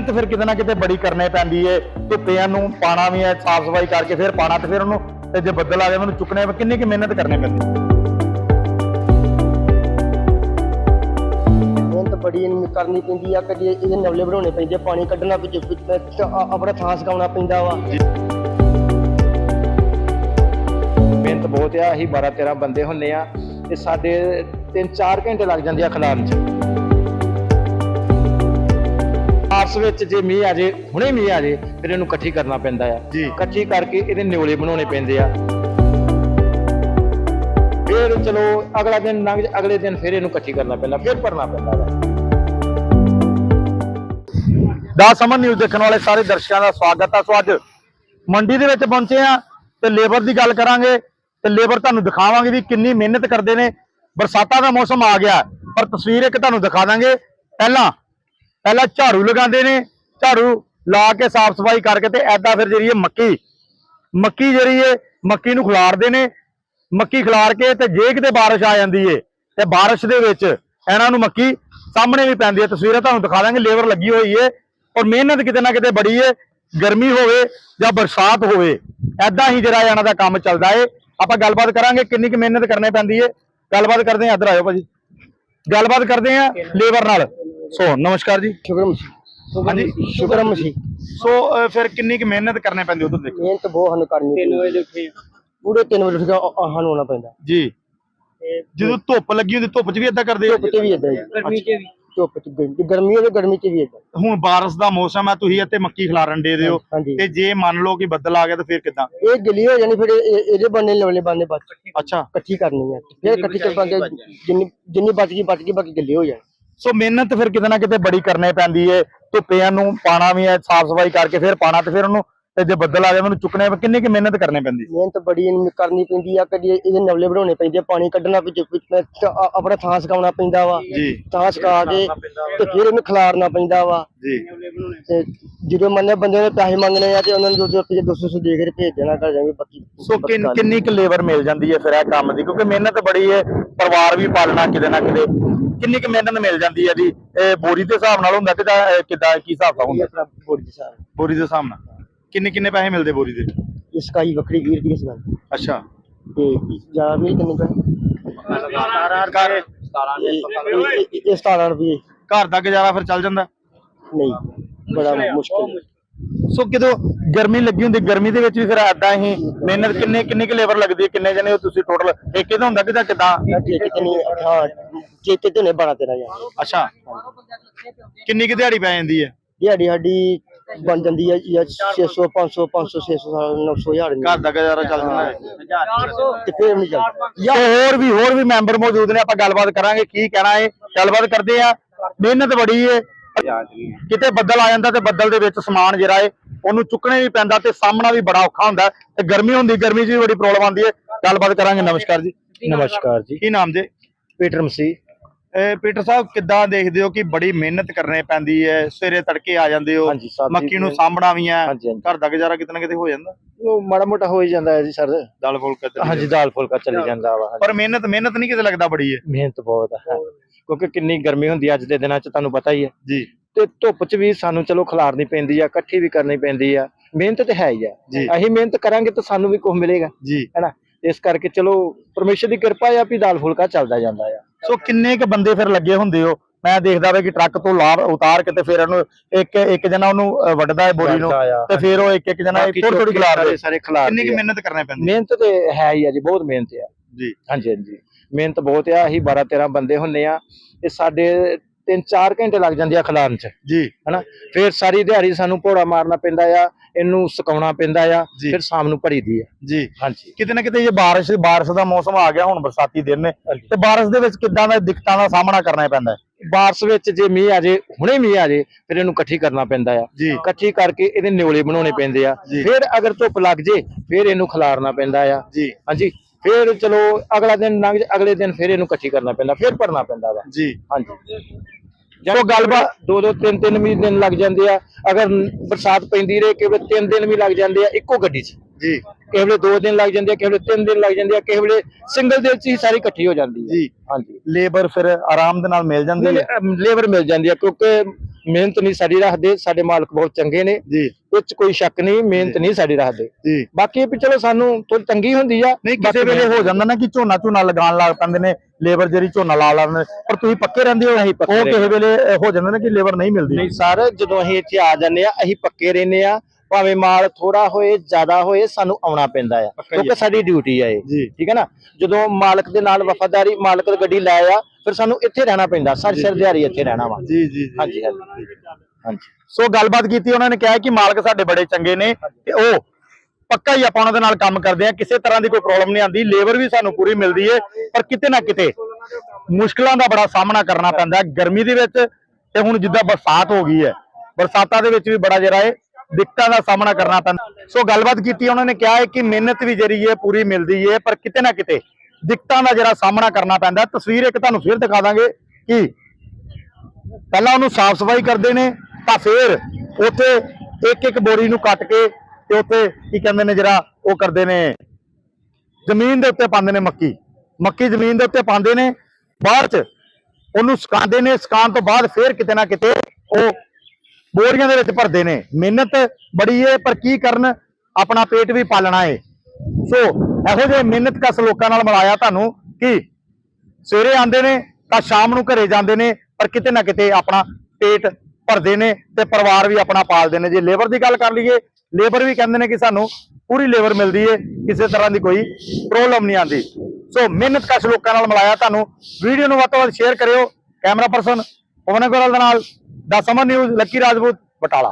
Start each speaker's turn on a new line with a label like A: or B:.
A: ਮਿਹਨਤ ਫਿਰ ਕਿਤੇ ਨਾ ਕਿਤੇ ਬੜੀ ਕਰਨੀ ਪੈਂਦੀ ਏ। ਧੁੱਪਿਆਂ ਨੂੰ ਪਾਣਾ ਵੀ ਹੈ ਸਾਫ਼ ਸਫ਼ਾਈ ਕਰਕੇ ਫਿਰ ਪਾਣਾ ਤੇ ਫਿਰ ਉਹਨੂੰ ਤੇ ਜੇ ਬੱਦਲ ਆ ਜਾਵੇ ਉਹਨੂੰ ਚੁੱਕਣੇ ਕਿੰਨੀ ਕਿ ਮਿਹਨਤ ਕਰਨੀ ਪੈਂਦੀ
B: ਮਿਹਨਤ ਬੜੀ ਇਹਨੂੰ ਕਰਨੀ ਪੈਂਦੀ ਆ ਕਦੀ ਇਹਦੇ ਨਵਲੇ ਬਣਾਉਣੇ ਪੈਂਦੇ ਆ, ਪਾਣੀ ਕੱਢਣਾ ਵੀ ਜੇ- ਵੀ ਤੇ ਆ- ਆਪਣਾ ਥਾਂ ਸਕਾਉਣਾ ਪੈਂਦਾ ਵਾ।
C: ਮਿਹਨਤ ਬਹੁਤ ਆ ਅਸੀਂ 12 13 ਬੰਦੇ ਹੁੰਨੇ ਆ ਤੇ ਸਾਡੇ 3-4 ਘੰਟੇ ਲੱਗ ਜਾਂਦੇ ਆ ਖਲਾਰਨ ਚ। ਆਪਸ ਵਿੱਚ ਜੇ ਮੀਂਹ ਆ ਜੇ ਹੁਣੇ ਮੀਂਹ ਆ ਜੇ ਫਿਰ ਇਹਨੂੰ ਇਕੱਠੀ ਕਰਨਾ ਪੈਂਦਾ ਆ। ਇਕੱਠੀ ਕਰਕੇ ਇਹਦੇ ਨਿਓਲੇ ਬਣਾਉਣੇ ਪੈਂਦੇ ਆ। ਫਿਰ ਚਲੋ ਅਗਲਾ ਦਿਨ ਲੰਘ ਜਾ- ਅਗਲੇ ਦਿਨ ਫਿਰ ਇਹਨੂੰ ਇਕੱਠੀ ਕਰਨਾ ਪੈਂਦਾ ਫਿਰ ਭਰਨਾ ਪੈਂਦਾ ਵਾ।
A: ਦਾ ਸਮਨ ਨਿਊਜ਼ ਦੇਖਣ ਵਾਲੇ ਸਾਰੇ ਦਰਸ਼ਕਾਂ ਦਾ ਸਵਾਗਤ ਹੈ ਸੋ ਅੱਜ ਮੰਡੀ ਦੇ ਵਿੱਚ ਪਹੁੰਚੇ ਆ ਤੇ ਲੇਬਰ ਦੀ ਗੱਲ ਕਰਾਂਗੇ ਤੇ ਲੇਬਰ ਤੁਹਾਨੂੰ ਦਿਖਾਵਾਂਗੇ ਵੀ ਕਿੰਨੀ ਮਿਹਨਤ ਕਰਦੇ ਨੇ। ਬਰਸਾਤਾਂ ਦਾ ਮੌਸਮ ਆ ਗਿਆ ਪਰ ਤਸਵੀਰ ਇੱਕ ਤੁਹਾਨੂੰ ਦਿਖਾ ਦਾਂਗੇ। ਪਹਿਲਾਂ ਪਹਿਲਾਂ ਝਾੜੂ ਲਗਾਉਂਦੇ ਨੇ, ਝਾੜੂ ਲਾ ਕੇ ਸਾਫ਼ ਸਫ਼ਾਈ ਕਰਕੇ ਤੇ ਐਦਾਂ ਫਿਰ ਜਿਹੜੀ ਇਹ ਮੱਕੀ ਮੱਕੀ ਜਿਹੜੀ ਹੈ ਮੱਕੀ ਨੂੰ ਖਿਲਾਰਦੇ ਨੇ, ਮੱਕੀ ਖਿਲਾਰ ਕੇ ਤੇ ਜੇ ਕਿਤੇ ਬਾਰਿਸ਼ ਆ ਜਾਂਦੀ ਏ, ਤੇ ਬਾਰਿਸ਼ ਦੇ ਵਿੱਚ ਇਹਨਾਂ ਨੂੰ ਮੱਕੀ ਸਾਹਮਣੇ ਵੀ ਪੈਂਦੀ ਹੈ ਤਸਵੀਰਾਂ ਤੁਹਾਨੂੰ ਦਿਖਾ ਦਾਂਗੇ, ਲੇਬਰ ਲੱਗੀ ਹੋਈ ਏ ਔਰ ਮਿਹਨਤ ਕਿਤੇ ਨਾ ਕਿਤੇ ਬੜੀ ਏ, ਗਰਮੀ ਹੋਵੇ ਜਾਂ ਬਰਸਾਤ ਹੋਵੇ ਐਦਾਂ ਹੀ ਜਿਹੜਾ ਇਹਨਾਂ ਦਾ ਕੰਮ ਚੱਲਦਾ ਏ। ਆਪਾਂ ਗੱਲਬਾਤ ਕਰਾਂਗੇ ਕਿੰਨੀ ਕੁ ਮਿਹਨਤ ਕਰਨੀ ਪੈਂਦੀ ਏ। ਗੱਲਬਾਤ ਕਰਦੇ ਆਂ ਇੱਧਰ ਆਇਓ ਭਾਜੀ। ਗੱਲਬਾਤ ਕਰਦੇ ਆਂ ਲੇਬਰ ਨਾਲ। ਸੋ ਨਮਸਕਾਰ ਜੀ।
B: ਸ਼ੁਕਰ ਮਸੀਹ।
A: ਹਾਂਜੀ।
B: ਸ਼ੁਕਰ ਮਸੀਹ।
A: ਸੋ ਅਹ, ਫਿਰ ਕਿੰਨੀ ਕੁ ਮਿਹਨਤ ਕਰਨੀ ਪੈਂਦੀ ਉਧਰ ਦੇਖੋ।
B: ਮਿਹਨਤ ਬਹੁਤ ਸਾਨੂੰ ਕਰਨੀ ਪੈਂਦੀ। ਪੂਰੇ 3 ਵਜੇ ਉੱਠ ਕੇ ਆ- ਆ- ਸਾਨੂੰ ਆਉਣਾ ਪੈਂਦਾ।
A: ਜੀ। ਜਦੋਂ ਧੁੱਪ ਲੱਗੀ ਹੁੰਦੀ ਧੁੱਪ 'ਚ ਵੀ ਏਦਾਂ ਕਰਦੇ ਹੋ
B: ਧੁੱਪ 'ਚ ਵੀ ਇਦਾਂ ਗਰਮੀ 'ਚ ਵੀ। ਧੁੱਪ 'ਚ ਗਰਮੀ ਗਰਮੀ ਹੋਵੇ ਗਰਮੀ 'ਚ ਵੀ ਇਦਾਂ
A: ਹੁਣ ਬਾਰਿਸ਼ ਦਾ ਮੌਸਮ ਹੈ ਤੁਸੀਂ ਇੱਥੇ ਮੱਕੀ ਖਿਲਾਰਨ ਦੇ ਦਿਓ।
B: ਹਾਂਜੀ।
A: ਤੇ ਜੇ ਮੰਨ ਲਓ ਕਿ ਬੱਦਲ ਆ ਗਿਆ ਤਾਂ ਫਿਰ ਕਿਦਾਂ?
B: ਇਹ ਗਿੱਲੀ ਹੋ ਜਾਣੀ ਫਿਰ ਇਹ- ਇਹ- ਇਹਦੇ ਬੰਨੇ ਲਵਲੇ ਬੰਨੇ ਬਚ।
A: ਅੱਛਾ।
B: ਇਕੱਠੀ ਕਰਨੀ ਹੈ। ਫਿਰ ਇਕੱਠੀ ਕਰ ਪਾਂਗੇ ਜਿੰਨੀ ਜਿੰਨੀ ਬਚ ਗਈ ਬਚ ਗਈ ਬਾਕੀ ਗਿੱਲੀ ਹੋ ਜਾਣੀ।
A: ਸੋ ਮਿਹਨਤ ਫਿਰ ਕਿਤੇ ਨਾ ਕਿਤੇ ਬੜੀ ਕਰਨੀ ਪੈਂਦੀ ਏ, ਧੁੱਪਿਆਂ ਨੂੰ ਪਾਣਾ ਵੀ ਹੈ, ਸਾਫ਼ ਸਫ਼ਾਈ ਕਰਕੇ ਫਿਰ ਪਾਣਾ ਤੇ ਫਿਰ ਉਹਨੂੰ ਤੇ ਜੇ ਬੱਦਲ ਆ ਜਾਵੇ ਉਹਨੂੰ ਚੁੱਕਣੇ ਕਿੰਨੀ ਕਿ ਮਿਹਨਤ ਕਰਨੀ ਪੈਂਦੀ?
B: ਮਿਹਨਤ ਬੜੀ ਕਰਨੀ ਪੈਂਦੀ ਆ ਕਦੀ ਇਹਦੇ ਨਵਲੇ ਬਣਾਉਣੇ ਪੈਂਦੇ ਆ, ਪਾਣੀ ਕੱਢਣਾ ਵੀ ਜੇ- ਵੀ ਤੇ ਆ- ਆਪਣਾ ਥਾਂ ਸਕਾਉਣਾ ਪੈਂਦਾ ਵਾ। ਥਾਂ ਸਕਾ ਕੇ ਤੇ ਫਿਰ ਇਹਨੂੰ ਖਿਲਾਰਨਾ ਪੈਂਦਾ ਵਾ।
A: ਜੀ।
B: ਤੇ ਜਦੋਂ ਮੰਨੇ ਬੰਦੇ ਨੇ ਪੈਸੇ ਮੰਗਣੇ ਆ ਤੇ ਉਹਨਾਂ ਨੂੰ ਦੋ ਦੋ ਰੁਪਏ 200 ਦੇ ਕੇ ਭੇਜ ਦੇਣਾ ਕਰ ਜਾਵਾਂਗੇ ਬਾਕੀ
A: ਸੋ ਕਿੰਨ- ਕੁ ਲੇਬਰ ਮਿਲ ਜਾਂਦੀ ਹੈ ਫਿਰ ਇਹ ਕੰਮ ਦੀ? ਕਿਉਂਕਿ ਮਿਹਨਤ ਬੜੀ ਹੈ ਪਰਿਵਾਰ ਵੀ ਪਾਲਣਾ ਕਿਤੇ ਨਾ ਕਿਤੇ। ਕਿੰਨੀ ਕੁ ਮਿਹਨਤ ਮਿਲ ਜਾਂਦੀ ਹੈ ਜੀ? ਇਹ ਬੋਰੀ ਦੇ ਹਿਸਾਬ ਨਾਲ ਹੁੰਦਾ ਕਿਦਾ ਕਿਦਾਂ ਕੀ ਹਿਸਾਬ ਦਾ ਹੁੰਦਾ?
B: ਬੋਰੀ ਦੇ ਸਾਹ
A: ਬੋਰੀ ਦੇ ਹਿਸਾਬ ਨਾਲ। ਕਿੰਨੇ ਕਿੰਨੇ ਪੈਸੇ ਮਿਲਦੇ ਬੋਰੀ ਦੇ?
B: ਇਸ ਸਕਾਈ ਵੱਖਰੀ 20 ਰੁਪਏ ਸਕਾਈ
A: ਅੱਛਾ।
B: ਤੇ ਜ਼ਿਆਦਾ ਵੀ ਕਿੰਨੇ ਪੈ 17 ਰੁਪਏ ਇਹ 17 ਰੁਪਏ।
A: ਘਰ ਦਾ ਗੁਜ਼ਾਰਾ ਫਿਰ ਚੱਲ ਜਾਂਦਾ?
B: ਨਹੀਂ ਬੜਾ ਮੁਸ਼ਕਿਲ
A: ਸੋ ਕਿਦੋਂ ਗਰਮੀ ਲੱਗੀ ਹੁੰਦੀ ਗਰਮੀ ਦੇ ਵਿੱਚ ਵੀ ਫਿਰ ਏਦਾਂ ਹੀ ਮਿਹਨਤ ਕਿੰਨੇ ਕਿੰਨੇ ਕੁ ਲੇਬਰ ਲੱਗਦੀ ਹੈ ਕਿੰਨੇ ਜਣੇ ਹੋ ਤੁਸੀਂ ਟੋਟਲ ਠੇਕੇ ਦਾ ਹੁੰਦਾ ਕਿਦਾ? ਕਿਦਾਂ
B: ਠੇਕੇ ਤੇ ਨਹੀਂ ਹਾਂ ਠੇਕੇ ਤੇ ਨੇ 12 13 ਹਜ਼ਾਰ।
A: ਅੱਛਾ। ਕਿੰਨੀ ਕੁ ਦਿਹਾੜੀ ਪੈ ਜਾਂਦੀ ਹੈ?
B: ਦਿਹਾੜੀ ਸਾਡੀ ਬਣ ਜਾਂਦੀ ਹੈ ਜਾਂ 600 500 500 600 900 ਹਜ਼ਾਰ
A: ਘਰ ਦਾ ਗੁਜ਼ਾਰਾ ਚੱਲ ਜਾਂਦਾ ਹੈ।
B: ਤੇ ਫਿਰ ਨਹੀਂ ਚੱਲਦਾ।
A: ਜਾਂ ਹੋਰ ਵੀ ਹੋਰ ਵੀ ਮੈਂਬਰ ਮੌਜੂਦ ਨੇ ਆਪਾਂ ਗੱਲਬਾਤ ਕਰਾਂਗੇ ਕੀ ਕਹਿਣਾ ਹੈ ਗੱਲਬਾਤ ਕਰਦੇ ਆ। ਮਿਹਨਤ ਬੜੀ ਹੈ ਕਿਤੇ ਬੱਦਲ ਆ ਜਾਂਦਾ ਤੇ ਬੱਦਲ ਦੇ ਵਿੱਚ ਸਮਾਨ ਜਿਹੜਾ ਹੈ ਉਹਨੂੰ ਚੁੱਕਣੇ ਵੀ ਪੈਂਦਾ ਤੇ ਸਾਹਮਣਾ ਵੀ ਬੜਾ ਔਖਾ ਹੁੰਦਾ। ਤੇ ਗਰਮੀ ਹੁੰਦੀ ਗਰਮੀ 'ਚ ਵੀ ਬੜੀ ਪ੍ਰੋਬਲਮ ਆਉਂਦੀ ਹੈ ਗੱਲਬਾਤ ਕਰਾਂਗੇ। ਨਮਸਕਾਰ ਜੀ।
C: ਨਮਸਕਾਰ ਜੀ।
A: ਕੀ ਨਾਮ ਜੀ?
C: ਪੀਟਰ ਮਸੀਹ।
A: ਪੀਟਰ ਸਾਹਿਬ ਕਿੱਦਾਂ ਦੇਖਦੇ ਹੋ ਕਿ ਬੜੀ ਮਿਹਨਤ ਕਰਨੀ ਪੈਂਦੀ ਹੈ? ਸਵੇਰੇ ਤੜਕੇ ਆ ਜਾਂਦੇ ਹੋ ਮੱਕੀ ਨੂੰ ਸਾਂਭਣਾ ਵੀ ਹੈ। ਘਰ ਦਾ ਗੁਜ਼ਾਰਾ ਕਿਤੇ ਨਾ ਕਿਤੇ ਹੋ ਜਾਂਦਾ?
C: ਉਹ ਮਾੜਾ ਮੋਟਾ ਹੋ ਹੀ ਜਾਂਦਾ ਹੈ ਜੀ ਸਰ।
A: ਦਾਲ ਫੁਲਕਾ
C: ਹਾਂਜੀ ਦਾਲ ਫੁਲਕਾ ਚੱਲੀ ਜਾਂਦਾ ਵਾ
A: ਪਰ ਮਿਹਨਤ ਮਿਹਨਤ ਨਹੀਂ ਕਿਤੇ ਲੱਗਦਾ ਬੜੀ ਹੈ?
C: ਮਿਹਨਤ ਬਹੁਤ ਹੈ। ਕਿਉਂਕਿ ਕਿੰਨੀ ਗਰਮੀ ਹੁੰਦੀ ਅੱਜ ਦੇ ਦਿਨਾਂ 'ਚ ਤੁਹਾਨੂੰ ਪਤਾ ਹੀ ਹੈ।
A: ਜੀ।
C: ਤੇ ਧੁੱਪ 'ਚ ਵੀ ਸਾਨੂੰ ਚਲੋ ਖਿਲਾਰਨੀ ਪੈਂਦੀ ਆ ਇਕੱਠੀ ਵੀ ਕਰਨੀ ਪੈਂਦੀ ਆ। ਮਿਹਨਤ ਤੇ ਹੈ ਹੀ ਆ। ਅਸੀਂ ਮਿਹਨਤ ਕਰਾਂਗੇ ਤਾਂ ਸਾਨੂੰ ਵੀ ਕੁਝ ਮਿਲੇਗਾ।
A: ਜੀ।
C: ਹੈਨਾ ਇਸ ਕਰਕੇ ਚਲੋ ਪਰਮੇਸ਼ਰ ਦੀ ਕਿਰਪਾ ਆ ਵੀ ਦਾਲ ਫੁਲਕਾ ਚੱਲਦਾ ਜਾਂਦਾ ਆ।
A: ਸੋ ਕਿੰਨੇ ਕ ਬੰਦੇ ਫਿਰ ਲੱਗੇ ਹੁੰਦੇ ਹੋ? ਮੈਂ ਦੇਖਦਾ ਵੇ ਕਿ ਟਰੱਕ ਤੋਂ ਲਾਰ ਉਤਾਰ ਕੇ ਤੇ ਫਿਰ ਉਹਨੂੰ ਇੱਕ ਇੱਕ ਜਣਾ ਉਹਨੂੰ ਅ, ਵੱਢਦਾ ਹੈ ਬੋਰੀ ਨੂੰ। ਤੇ ਫਿਰ ਉਹ ਇੱਕ ਇੱਕ ਜਣਾ ਥੋੜੀ ਥੋੜੀ ਖਿਲਾਰ
C: ਸਾਰੇ
A: ਦੇ
C: ਸਾਰੇ ਖਿਲਾਰ
A: ਕਿੰਨੀ ਕੁ ਮਿਹਨਤ ਕਰਨੀ ਪੈਂਦੀ?
C: ਮਿਹਨਤ ਤੇ ਹੈ ਹੀ ਆ ਜੀ ਬਹੁਤ ਮਿਹਨਤ ਆ।
A: ਜੀ।
C: ਹਾਂਜੀ ਹਾਂਜੀ। ਮਿਹਨਤ ਬਹੁਤ ਆ ਅਸੀਂ 12 13 ਬੰਦੇ ਹੁੰਨੇ ਆ। ਤੇ ਸਾਡੇ 3-4 ਘੰਟੇ ਲੱਗ ਜਾਂਦੇ ਆ ਖਿਲਾਰਨ 'ਚ।
A: ਜੀ।
C: ਹਨਾ? ਫਿਰ ਸਾਰੀ ਦਿਹਾੜੀ ਸਾਨੂੰ ਭੋੜਾ ਮਾਰਨਾ ਪੈਂਦਾ ਆ ਇਹਨੂੰ ਸੁਕਾਉਣਾ ਪੈਂਦਾ ਆ। ਫਿਰ ਸ਼ਾਮ ਨੂੰ ਭਰੀਦੀ ਆ।
A: ਜੀ।
C: ਹਾਂਜੀ।
A: ਕਿਤੇ ਨਾ ਕਿਤੇ ਜੇ ਬਾਰਿਸ਼ ਬਾਰਿਸ਼ ਦਾ ਮੌਸਮ ਆ ਗਿਆ ਹੁਣ ਬਰਸਾਤੀ ਦਿਨ ਨੇ। ਤੇ ਬਾਰਿਸ਼ ਦੇ ਵਿੱਚ ਕਿੱਦਾਂ ਦਾ ਦਿੱਕਤਾਂ ਦਾ ਸਾਹਮਣਾ ਕਰਨਾ ਪੈਂਦਾ ਹੈ?
C: ਬਾਰਿਸ਼ ਵਿੱਚ ਜੇ ਮੀਂਹ ਆ ਜੇ ਹੁਣੇ ਮੀਂਹ ਆ ਜੇ ਫਿਰ ਇਹਨੂੰ ਇਕੱਠੀ ਕਰਨਾ ਪੈਂਦਾ ਆ। ਇਕੱਠੀ ਕਰਕੇ ਇਹਦੇ ਨਿਓਲੇ ਬਣਾਉਣੇ ਪੈਂਦੇ ਆ। ਫਿਰ ਅਗਰ ਧੁੱਪ ਲੱਗ ਜੇ ਫਿਰ ਇਹਨੂੰ ਖਿਲਾਰਨਾ ਪੈਂਦਾ ਆ।
A: ਜੀ।
C: ਹਾਂਜੀ। ਫਿਰ ਚਲੋ ਅਗਲਾ ਦਿਨ ਲੰਘ ਅਗਲੇ ਦਿਨ ਫਿਰ ਇਹਨੂੰ ਇਕੱਠੀ ਕਰਨਾ ਪੈਂਦਾ ਫਿਰ ਭਰਨਾ ਪੈਂਦਾ ਵਾ।
A: ਜੀ।
C: ਹਾਂਜੀ। ਜਦੋਂ ਗੱਲਬਾਤ ਦੋ ਦੋ ਤਿੰਨ ਤਿੰਨ ਵੀ ਦਿਨ ਲੱਗ ਜਾਂਦੇ ਆ। ਅਗਰ ਬਰਸਾਤ ਪੈਂਦੀ ਰਹੇ ਕਿ ਤਿੰਨ ਦਿਨ ਵੀ ਲੱਗ ਜਾਂਦੇ ਆ ਇੱਕੋ ਗੱਡੀ 'ਚ।
A: ਜੀ।
C: ਕਿਸੇ ਵੇਲੇ 2 ਦਿਨ ਲੱਗ ਜਾਂਦੇ ਆ ਕਿਸੇ ਵੇਲੇ 3 ਦਿਨ ਲੱਗ ਜਾਂਦੇ ਆ ਕਿਸੇ ਵੇਲੇ ਸਿੰਗਲ ਦਿਨ ਚ ਹੀ ਸਾਰੀ ਇਕੱਠੀ ਹੋ ਜਾਂਦੀ ਹੈ।
A: ਜੀ।
C: ਹਾਂਜੀ।
A: ਲੇਬਰ ਫਿਰ ਆਰਾਮ ਦੇ ਨਾਲ ਮਿਲ ਜਾਂਦੀ ਹੈ?
C: ਲੇਬਰ ਮਿਲ ਜਾਂਦੀ ਆ ਕਿਉਂਕਿ ਮਿਹਨਤ ਨਹੀਂ ਸਾਡੀ ਰੱਖਦੇ ਸਾਡੇ ਮਾਲਕ ਬਹੁਤ ਚੰਗੇ ਨੇ।
A: ਜੀ।
C: ਇਹ ਚ ਕੋਈ ਸ਼ੱਕ ਨਹੀਂ ਮਿਹਨਤ ਨਹੀਂ ਸਾਡੀ ਰੱਖਦੇ।
A: ਜੀ।
C: ਬਾਕੀ ਇਹ ਵੀ ਚਲੋ ਸਾਨੂੰ ਥੋੜੀ ਤੰਗੀ ਹੁੰਦੀ ਆ
A: ਨਹੀਂ ਕਿਸੇ ਵੇਲੇ ਹੋ ਜਾਂਦਾ ਨਾ ਕਿ ਝੋਨਾ ਝੋਨਾ ਲਗਾਉਣ ਲੱਗ ਪੈਂਦੇ ਨੇ ਲੇਬਰ ਜਿਹੜੀ ਝੋਨਾ ਲਾ ਲੈਂਦੇ ਪਰ ਤੁਸੀਂ ਪੱਕੇ ਰਹਿੰਦੇ ਹੋ
C: ਅਸੀਂ ਪੱਕੇ
A: ਉਹ ਕਿਸੇ। ਵੇਲੇ ਹੋ ਜਾਂਦਾ ਨਾ ਕਿ ਲੇਬਰ ਨਹੀਂ ਮਿਲਦੀ।
C: ਨਹੀਂ ਸਰ ਜਦੋਂ ਅਸੀਂ ਇੱਥੇ ਆ ਜਾਂਦੇ ਆ ਅਸੀਂ ਪੱਕੇ ਰਹਿੰਦੇ ਆ ਭਾਵੇਂ ਮਾਲ ਥੋੜਾ ਹੋਏ ਜ਼ਿਆਦਾ ਹੋਏ ਸਾਨੂੰ ਆਉਣਾ ਪੈਂਦਾ ਆ। ਕਿਉਂਕਿ ਸਾਡੀ ਡਿਊਟੀ ਆ ਇਹ। ਠੀਕ ਹੈ ਨਾ? ਜਦੋਂ ਮਾਲਕ ਦੇ ਨਾਲ ਵਫਾਦਾਰੀ ਮਾਲਕ ਦੀ ਗੱਡੀ ਲੈ ਆ ਫਿਰ ਸਾਨੂੰ ਇੱਥੇ ਰਹਿਣਾ ਪੈਂਦਾ ਸਰ ਸਿਰ ਦਿਹਾੜੀ ਇੱਥੇ ਰਹਿਣਾ ਵਾ।
A: ਜੀ ਜੀ
C: ਹਾਂਜੀ ਹਾਂਜੀ ਹਾਂਜੀ।
A: ਸੋ ਗੱਲਬਾਤ ਕੀਤੀ ਉਹਨਾਂ ਨੇ ਕਿਹਾ ਕਿ ਮਾਲਕ ਸਾਡੇ ਬੜੇ ਚੰਗੇ ਨੇ ਤੇ ਉਹ ਪੱਕਾ ਹੀ ਆਪਾਂ ਉਹਨਾਂ ਦੇ ਨਾਲ ਕੰਮ ਕਰਦੇ ਆ ਕਿਸੇ ਤਰ੍ਹਾਂ ਦੀ ਕੋਈ ਪ੍ਰੋਬਲਮ ਨਹੀਂ ਆਉਂਦੀ ਲੇਬਰ ਵੀ ਸਾਨੂੰ ਪੂਰੀ ਮਿਲਦੀ ਏ, ਪਰ ਕਿਤੇ ਨਾ ਕਿਤੇ ਮੁਸ਼ਕਲਾਂ ਦਾ ਬੜਾ ਸਾਹਮਣਾ ਕਰਨਾ ਪੈਂਦਾ ਗਰਮੀ ਦੇ ਵਿੱਚ ਤੇ ਹੁਣ ਜਿੱਦਾਂ ਬਰਸਾਤ ਹੋ ਗਈ ਹੈ, ਬਰਸਾਤਾਂ ਦੇ ਵਿੱਚ ਵੀ ਬੜਾ ਜਿਹੜਾ ਹੈ ਦਿੱਕਤਾਂ ਦਾ ਸਾਹਮਣਾ ਕਰਨਾ ਪੈਂਦਾ। ਸੋ ਗੱਲਬਾਤ ਕੀਤੀ ਉਹਨਾਂ ਨੇ, ਕਿਹਾ ਹੈ ਕਿ ਮਿਹਨਤ ਵੀ ਜਿਹੜੀ ਹੈ ਪੂਰੀ ਮਿਲਦੀ ਹੈ ਪਰ ਕਿਤੇ ਨਾ ਕਿਤੇ ਦਿੱਕਤਾਂ ਦਾ ਜਿਹੜਾ ਸਾਹਮਣਾ ਕਰਨਾ ਪੈਂਦਾ ਤਸਵੀਰ ਇੱਕ ਤੁਹਾਨੂੰ ਫਿਰ ਦਿਖਾ ਦਾਂਗੇ ਕਿ ਪਹਿਲਾਂ ਉਹਨੂੰ ਸਾਫ਼ ਸਫ਼ਾਈ ਕਰਦੇ ਨੇ, ਤਾਂ ਫਿਰ ਉੱਥੇ ਇੱਕ ਇੱਕ ਬੋਰੀ ਨੂੰ ਕੱਟ ਕੇ ਤੇ ਉੱਥੇ ਕੀ ਕਹਿੰਦੇ ਨੇ ਜਿਹੜਾ ਉਹ ਕਰਦੇ ਨੇ, ਜ਼ਮੀਨ ਦੇ ਉੱਤੇ ਪਾਉਂਦੇ ਨੇ ਮੱਕੀ। ਮੱਕੀ ਜ਼ਮੀਨ ਦੇ ਉੱਤੇ ਪਾਉਂਦੇ ਨੇ, ਬਾਅਦ ਚ ਉਹਨੂੰ ਸੁਕਾਉਂਦੇ ਨੇ, ਸੁਕਾਉਣ ਤੋਂ ਬਾਅਦ ਫਿਰ ਕਿਤੇ ਨਾ ਕਿਤੇ ਉਹ ਬੋਰੀਆਂ ਦੇ ਵਿੱਚ ਭਰਦੇ ਨੇ। ਮਿਹਨਤ ਬੜੀ ਏ, ਪਰ ਕੀ ਕਰਨ? ਆਪਣਾ ਪੇਟ ਵੀ ਪਾਲਣਾ ਏ। ਸੋ, ਇਹੋ ਜਿਹੇ ਮਿਹਨਤ ਕਸ ਲੋਕਾਂ ਨਾਲ ਮਿਲਾਇਆ ਤੁਹਾਨੂੰ ਕਿ ਸਵੇਰੇ ਆਉਂਦੇ ਨੇ ਤਾਂ ਸ਼ਾਮ ਨੂੰ ਘਰੇ ਜਾਂਦੇ ਨੇ, ਪਰ ਕਿਤੇ ਨਾ ਕਿਤੇ ਆਪਣਾ ਪੇਟ ਭਰਦੇ ਨੇ ਤੇ ਪਰਿਵਾਰ ਵੀ ਆਪਣਾ ਪਾਲਦੇ ਨੇ। ਜੇ ਲੇਬਰ ਦੀ ਗੱਲ ਕਰ ਲਈਏ ਲੇਬਰ ਵੀ ਕਹਿੰਦੇ ਨੇ ਕਿ ਸਾਨੂੰ ਪੂਰੀ ਲੇਬਰ ਮਿਲਦੀ ਏ, ਕਿਸੇ ਤਰ੍ਹਾਂ ਦੀ ਕੋਈ ਪ੍ਰੋਬਲਮ ਨਹੀਂ ਆਉਂਦੀ। ਸੋ ਮਿਹਨਤ ਕਸ਼ ਲੋਕਾਂ ਨਾਲ ਮਿਲਾਇਆ ਤੁਹਾਨੂੰ। ਵੀਡੀਓ ਨੂੰ ਵੱਧ ਤੋਂ ਵੱਧ ਸ਼ੇਅਰ ਕਰਿਓ। ਕੈਮਰਾ ਪਰਸਨ ਪਵਨ ਅਗਰਵਾਲ ਦੇ ਨਾਲ, ਦਾ ਸਮਰ ਨਿਊਜ਼ ਲੱਕੀ ਰਾਜਪੂਤ, ਬਟਾਲਾ।